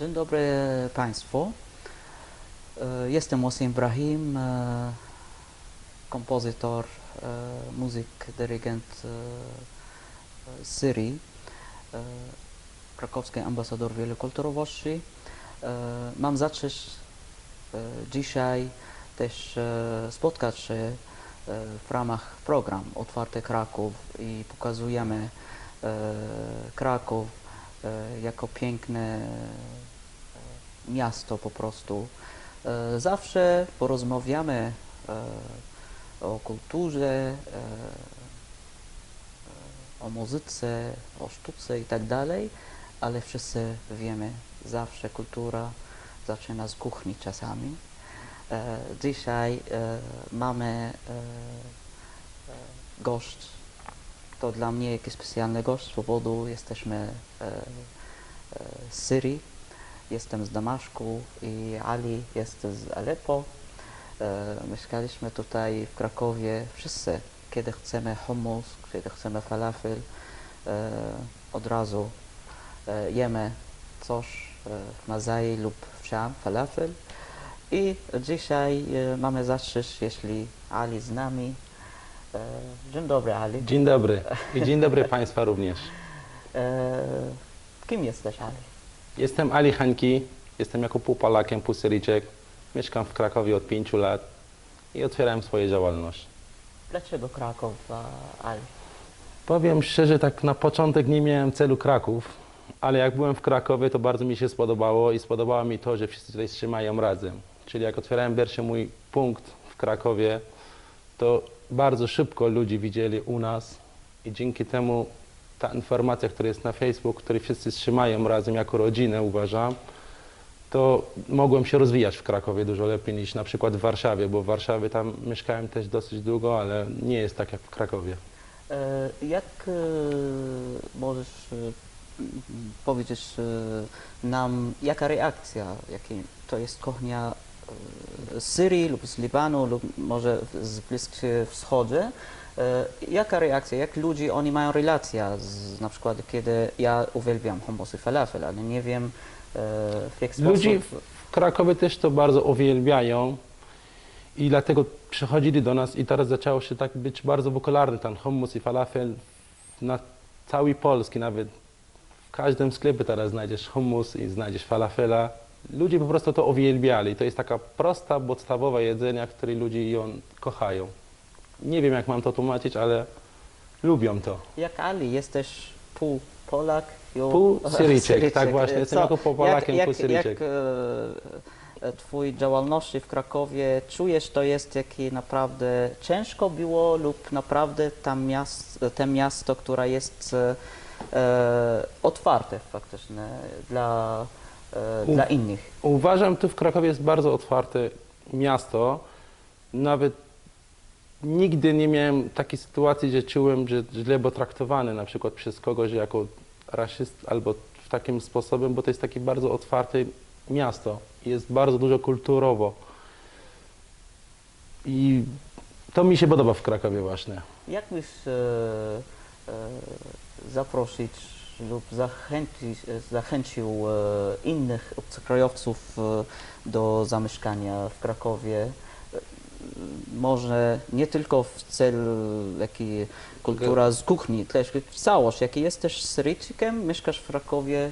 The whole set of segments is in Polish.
Dzień dobry Państwu. E, Jestem Wasim Ibrahim, e, kompozytor, e, muzyk, dyrygent z Syrii, krakowski ambasador wielokulturowości. Mam zaszczyt dzisiaj też spotkać się w ramach program Otwarty Kraków i pokazujemy Kraków jako piękne miasto po prostu. E, Zawsze porozmawiamy e, o kulturze, e, o muzyce, o sztuce i tak dalej, ale wszyscy wiemy, zawsze kultura zaczyna z kuchni czasami. Dzisiaj mamy gość, to dla mnie jakiś specjalny gość z powodu jesteśmy z Syrii, jestem z Damaszku i Ali jest z Aleppo. E, Mieszkaliśmy tutaj w Krakowie wszyscy, kiedy chcemy hummus, kiedy chcemy falafel, e, od razu e, jemy coś w Mazai lub w Sham, falafel. I dzisiaj mamy zaszczyt, jeśli Ali z nami. Dzień dobry Ali. Dzień dobry i dzień dobry Państwa również. Kim jesteś Ali? Jestem Ali Hanki, jestem jako pół Polakiem, pół Syryjczyk. Mieszkam w Krakowie od pięciu lat i otwierałem swoją działalność. Dlaczego Kraków, Ali? Powiem szczerze, tak na początek nie miałem celu Kraków, ale jak byłem w Krakowie, to bardzo mi się spodobało i spodobało mi to, że wszyscy tutaj trzymają razem. Czyli jak otwierałem pierwszy mój punkt w Krakowie, to bardzo szybko ludzi widzieli u nas i dzięki temu ta informacja, która jest na Facebook, której wszyscy trzymają razem jako rodzinę, uważam, to mogłem się rozwijać w Krakowie dużo lepiej niż na przykład w Warszawie, bo w Warszawie tam mieszkałem też dosyć długo, ale nie jest tak jak w Krakowie. E, Jak e, możesz e, powiedzieć nam, jaka reakcja, jaki to jest kuchnia e, z Syrii lub z Libanu lub może z Bliskiego Wschodu? E, Jaka reakcja, jak ludzie, oni mają relację z, na przykład kiedy ja uwielbiam hummus i falafel, ale nie wiem e, w jaki sposób... Ludzi w w Krakowie też to bardzo uwielbiają i dlatego przychodzili do nas i teraz zaczęło się tak być bardzo popularny ten hummus i falafel na całej Polski, nawet w każdym sklepie teraz znajdziesz hummus i znajdziesz falafela. Ludzie po prostu to uwielbiali. To jest taka prosta, podstawowa jedzenia, które ludzie ją kochają. Nie wiem, jak mam to tłumaczyć, ale lubią to. Jak Ali, jesteś pół Polak, i Pół Syryjczyk, tak właśnie, jestem jako pół Polakiem, jak, pół Syryjczyk. Jak e, e, twój działalności w Krakowie czujesz, to jest jakie naprawdę ciężko było lub naprawdę tam miasto, te miasto, które jest e, e, otwarte faktycznie dla, U- dla innych. Uważam, tu w Krakowie jest bardzo otwarte miasto. Nawet nigdy nie miałem takiej sytuacji, że czułem, że źle był traktowany na przykład przez kogoś jako rasist albo w takim sposobem, bo to jest takie bardzo otwarte miasto. Jest bardzo dużo kulturowo. I to mi się podoba w Krakowie właśnie. Jak byś e, e, zaprosić lub zachęcić, zachęcił e, innych obcokrajowców e, do zamieszkania w Krakowie? E, Może nie tylko w celu jaki kultura z kuchni, też całość. Jaki jesteś Syryjczykiem, mieszkasz w Krakowie,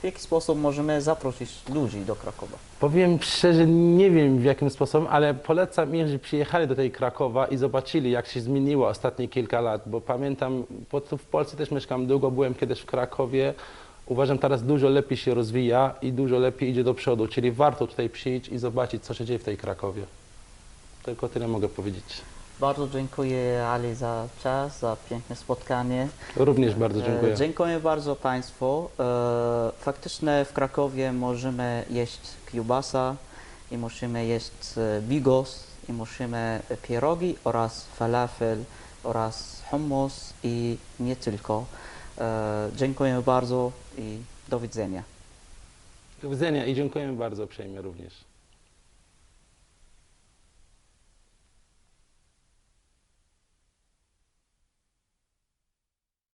w jaki sposób możemy zaprosić ludzi do Krakowa? Powiem szczerze, nie wiem w jakim sposobem, ale polecam im, że przyjechali do tej Krakowa i zobaczyli, jak się zmieniło ostatnie kilka lat, bo pamiętam, bo tu w Polsce też mieszkam długo, byłem kiedyś w Krakowie. Uważam, teraz dużo lepiej się rozwija i dużo lepiej idzie do przodu, czyli warto tutaj przyjść i zobaczyć, co się dzieje w tej Krakowie. Tylko tyle mogę powiedzieć. Bardzo dziękuję Ali za czas, za piękne spotkanie. Również bardzo dziękuję. E, Dziękuję bardzo Państwu. E, Faktycznie w Krakowie możemy jeść kiełbasa i musimy jeść e, bigos i musimy pierogi oraz falafel oraz hummus i nie tylko. Dziękuję bardzo i do widzenia. Do widzenia i dziękuję bardzo uprzejmie również.